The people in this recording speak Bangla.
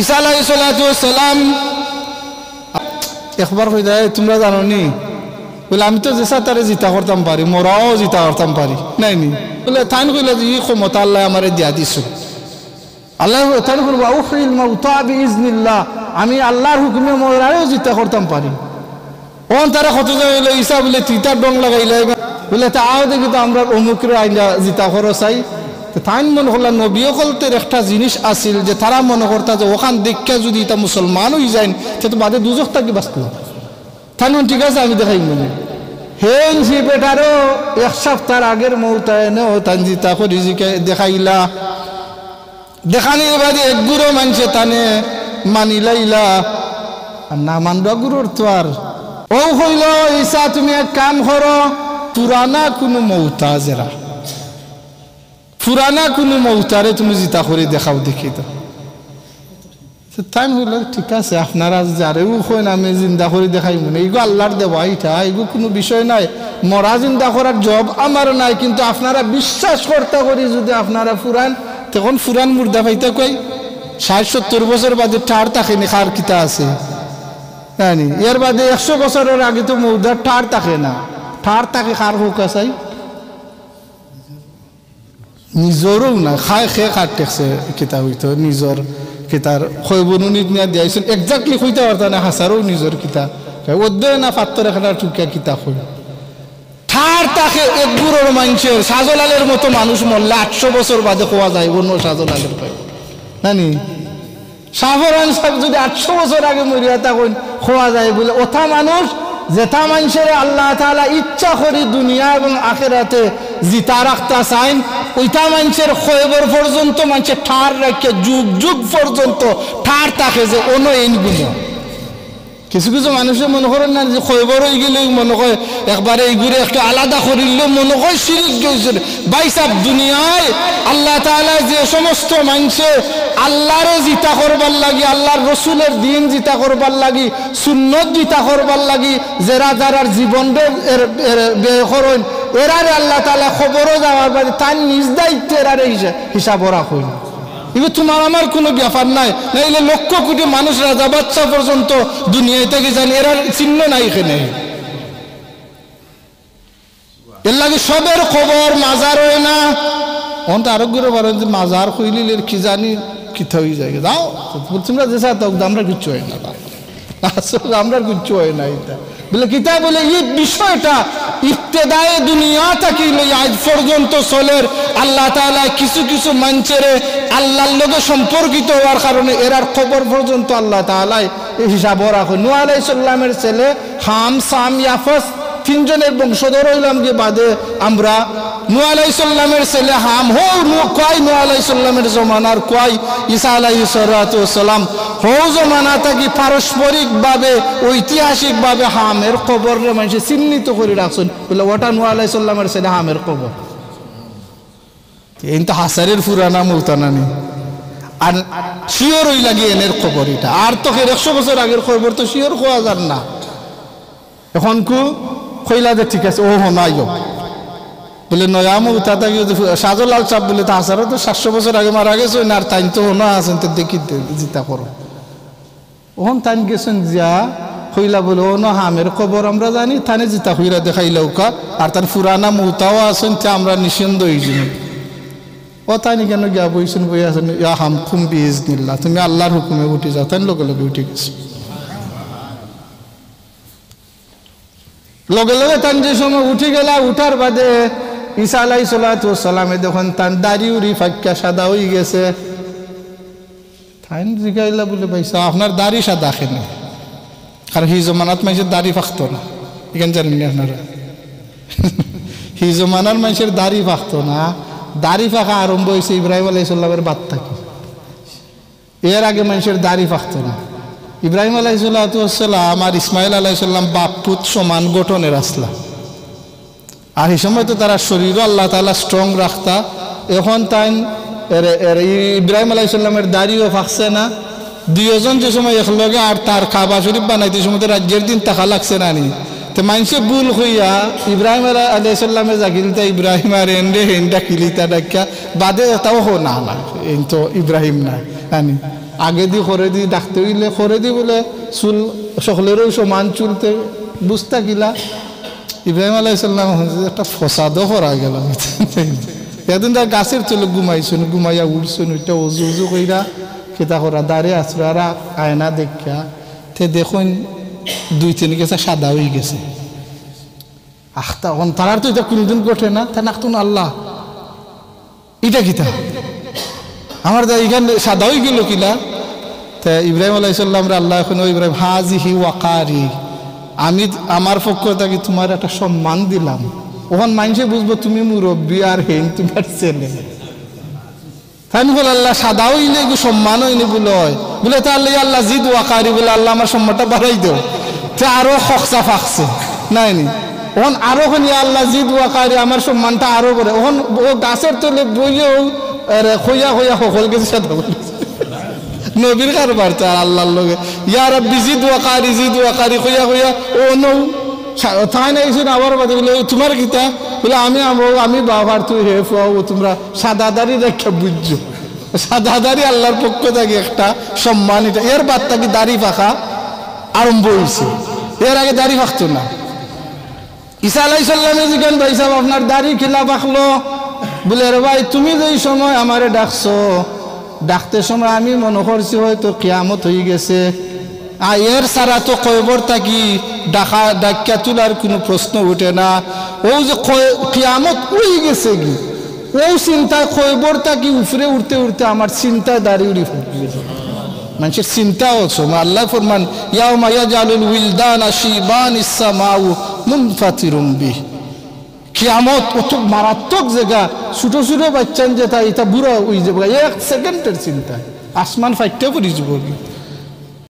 ঈসা আলাইহিস সালাম, একবার হয়ে যায় তোমরা জানো নি বলে, আমি তো যেসা তারে জিতা করতাম পারি, মোরাও জিতা করতাম পারি। নাই নি বলে তাইন কইলে যে ক্ষমতা আল্লাহ আমারে দিয়া দিছো। আল্লাহ তাইন করব উখিল মাউতা বিইজনিল্লাহ, আমি আল্লাহর হুকুমে মোরাও জিতা করতাম পারি। ওন তারা কত হইল, ঈসা বলে, তিতার ডং লাগাইলে বলে, তা আও দেখি তো আমরা অমুকের আইনা জিতা করো চাই। তো তাই মনে করলাম নবী কলতের একটা জিনিস আছিল যে তারা মনে করতা যে ওখান দেখে যদি এটা মুসলমান হয়ে যায় সে তো বাদে দুজক থাকি বাঁচত। তাই ঠিক আছে, আমি দেখাই মনে। হেন সি বেটারও এক সপ্তাহ আগের মৌতায়নেও তান জিতা করি জিকে দেখাইলা। দেখানির বাদে এক গুরো মানছে তানে মানিলাইলা আর না মানবা গুরুর তো আর। ও হইল ঈশা তুমি এক কাম করো, পুরানা কোনো মৌতাজেরা পুরানা কোনো মৌতারে তুমি জিতা করে দেখাও, দেখি তো। তাই হইল, ঠিক আছে, আপনারা যারেও হয় আমি জিন্দা করে দেখাই মনে। এইগো আল্লাহর দেওয়া এটা, এইগো কোনো বিষয় নাই। মরা জিন্দা করার জব আমার নাই, কিন্তু আপনারা বিশ্বাস করতে করি যদি আপনারা ফুরান, তখন ফুরান মুর্দা পাইতে কই, ষাট, সত্তর বছর বাদে ঠার থাকেনি খার কিতা আছে। জানি এর বাদে একশো বছরের আগে তো মৌদার ঠার থাকে না। ঠার থাকে খার হোক আসাই নিজরও না, খাই খে খার টেকছে কিতা হইতো নিজর কিতার খৈবনুনিত নিয়া দিয়াইছিল একজাক্টলি কইতে পারতা না হাসারও নিজর কিতা অধ্যয় না পাত্তর এখানে টুকিয়া কিতা কই ঠার তাকে এক গুড়োর মানুষের সাজলালের মতো মানুষ মরলে আটশো বছর বাদে খোয়া যায়, অন্য সাজলালের পাই। নানি? সাফরান সাহেব যদি আটশো বছর আগে মরিয়া তখন খোয়া যায় বলে ওথা মানুষ যেথা মানুষের আল্লাহ তালা ইচ্ছা করি দুনিয়া এবং আখেরাতে জিতা রাখতা চাইন ওইটা মানুষের খয়বর পর্যন্ত, মানুষের ঠার রাখে যুগ যুগ পর্যন্ত ঠার থাকে যে অন্য এইগুলো কিছু কিছু মানুষের মনে করেন না যে খৈবর হয়ে গেলে মনে হয় একবারে এইগুলো একটু আলাদা করিলে মনে হয় সিরিজ গেছে। বাইসাব দুনিয়ায় আল্লাহ তালা যে সমস্ত মানুষে আল্লাহরে জিতা করবার লাগি, আল্লাহর রসুলের দিন জিতা করবার লাগি, সুন্নত জিতা করবার লাগি, যারা যারার জীবন ব্যয় করেন এরারে আল্লাহ তালা খবরও যাওয়ার বাদে তার নিজ দায়িত্ব এরারে হিসাব রাখুন এগুলো তোমার আমার কোনো ব্যাপার নাই, নাইলে লক্ষ কোটি মানুষ রাজা বাচ্চা পর্যন্ত দুনিয়ায় থেকে জানি এরা চিহ্ন নাই এখানে। এর লাগে সবের খবর, মাজার হয় না। অন্ত আরোগ্যের পারেন যে মাজার হইলিলের কি জানি কিথা হয়ে যায়। দাও তোমরা যে সাথে আমরা কিচ্ছু হয় না। আসলে আমরা কিচ্ছু হয় না এটা। বলে কিতা বলে এই বিষয়টা ইফতেদায় দুনিয়া থাকি আজ পর্যন্ত চলের আল্লাহ তালা কিছু কিছু মানছেরে আল্লাহর লগে সম্পর্কিত হওয়ার কারণে এরার খবর পর্যন্ত আল্লাহ তালাই হিসাব রাখো নু আলাইসাল্লামের ছেলে হাম সাম ইয়াফস তিনজনের বংশধর হইলাম যে বাদে আমরা নু আলাইসাল্লামের ছেলে হাম হো কয় নু আলাইসাল্লামের জমানার কয়? ঈসা আলাইসাল্লাম হো জমানা থাকি পারস্পরিকভাবে, ঐতিহাসিকভাবে হামের খবর মানুষ চিহ্নিত করে রাখছেন। বলে, ওটা নু আলাইসাল্লামের ছেলে হামের খবর এই তো হাসারের ফুরানা মৌতানা নেই। আর শিওর ওই লাগে এনের খবর এটা। আর তো একশো বছর আগের খবর তো শিওর খোয়া যান না। এখন কু, কইলা যে ঠিক আছে, ও হনাই বলে, নয়া মৌতা থাকি সাজলাল চাপ বলে, তো হাসারও তো সাতশো বছর আগে মারা গেছে না আর তাই তো হনা আছেন, তো দেখি জিতা করো। ওহন তাই গেছেন যা হইলা বলে ও না, হামের খবর আমরা জানি থানে জিতা হইরা দেখাইলাও কা আর তার ফুরানা মৌতাও আছেন, তে আমরা নিষেধ হয়ে ও তাই নি কেন গিয়া বইছেন বই আছেন, ইয়া হাম খুম বিজ নিল্লা তুমি আল্লাহর হুকুমে উঠে যাও। তাই লগে লগে উঠে গেছে। লগে লগে তান যে সময় উঠে গেলা, উঠার বাদে ঈসা আলাই সালামে দেখুন তান দাড়ি উড়ি ফাঁকা সাদা হয়ে গেছে জিগাইলা বলে পাইছা, আপনার দাড়ি সাদা খেনে কারণ হি জমানাত মানুষের দাড়ি ফাঁকতো না। এখানে জানেন আপনারা? হি জমানার মানুষের দাড়ি ফাঁকতো না। দাড়ি ফাঁকা আরম্ভ হয়েছে ইব্রাহিম আলাইসাল্লামের বাদ থাকি এর আগে মানুষের দাড়ি ফাঁকতো না। ইব্রাহিম আলাইসাল্লাম আর ইসমাইল আলাইসাল্লাম বাপুত সমান গঠনের আসলা। আর এই সময় তো তারা শরীরও আল্লাহ তালা স্ট্রং রাখতা। এখন তাই ইব্রাহিম আলাইসাল্লামের দাড়িও ফাঁকছে না। দুইজন যে সময় একলগে আর তার খাবা শরীফ বানাইতে সময় তো রাজ্যের দিন টাকা লাগছে না নি। তো মানুষে ভুল হইয়া ইব্রাহিম আলাইসাল্লামে জাগিলতা ইব্রাহিম আর এন্ডে হেন্ডা কিলিতা ডাক্কা বাদে তাও হো না না এই তো ইব্রাহিম না জানি আগে দি করে দি ডাকতে হইলে করে দি বলে চুল সকলেরও সমান চুলতে বুঝতা গিলা। ইব্রাহিম আলাইসাল্লাম একটা ফসাদও করা গেল। এদিন তার গাছের চলে ঘুমাইছেন, ঘুমাইয়া উঠছেন, ওইটা উজু উজু কইরা খেতা করা আসবে আর আয়না দেখা তে দেখুন দুই তিন গেছে, সাদা হয়ে গেছে। আখতা তখন তারার তো এটা কোনদিন ঘটে না, তা নাখতুন আল্লাহ। এটা কিতা? আমার দা এখানে সাদা হয়ে গেল কিনা তা ইব্রাহিম আলাইসাল্লাম আল্লাহ এখন ইব্রাহিম, হাজিহি ওয়াকারি। আমি আমার পক্ষ থেকে তোমার একটা সম্মান দিলাম। ওখান মানুষে বুঝব তুমি মুরব্বী আর হেন তোমার ছেলে। তাই বলে আল্লাহ সাদাও ইনে গো সম্মানও ইনে বলে বলে তাহলে আল্লাহ জিদ ওয়াকারি বলে আল্লাহ আমার সম্মানটা বাড়াই দেও। তে আরও খকসা ফাকছে। নাই নি? ওখান আরও আল্লাহ জিদ ওয়াকারি আমার সম্মানটা আরও করে ওখান ও গাছের তলে বইলেও খইয়া খইয়া সকল গেছে সাদা নবীর কারবার তার আল্লাহর লগে। ইয়া রব্বি জিদ ওয়াকারি জিদ ওয়াকারি কইয়া কইয়া ও নৌ তাই না কিছু আবার বাদে বলে তোমার কিতা বলে, আমি আমি বাবার তুই হে ফুয়াও তোমরা সাদাদারি রেখা বুঝছ। সাদাদারি আল্লাহর পক্ষ থেকে একটা সম্মান, এটা এর বাদ থাকি দাড়ি পাখা আরম্ভ হয়েছে এর আগে দাড়ি পাকতো না। ঈসা আলাই সাল্লামে জিজ্ঞান ভাই সাহেব, আপনার দাড়ি খিলা পাকলো বলে রে ভাই, তুমি যেই সময় আমারে ডাকছো ডাকতে সময় আমি মনে করছি হয়তো কিয়ামত হয়ে গেছে। আর এর সারা তো কয়বর থাকি ডাকা, ডাকিয়া তোলার কোনো প্রশ্ন উঠে না। ও যে কিয়ামত উড়ে গেছে কি? ও চিন্তা কয়বর থাকি উফরে উঠতে উঠতে আমার চিন্তা দাঁড়িয়ে উড়ি মানুষের চিন্তা হচ্ছে আল্লাহ ফরমান ইয়াও মাইয়া জালুল উইলদান আশিবান ইসামাউ মুনফাতিরুম বিহ। কিয়ামত কত মারাত্মক জায়গা, ছোট ছোট বাচ্চান যেটা এটা বুড়া হয়ে যাবে। এক সেকেন্ডের চিন্তা। আসমান ফাইটটা পড়ি যাব।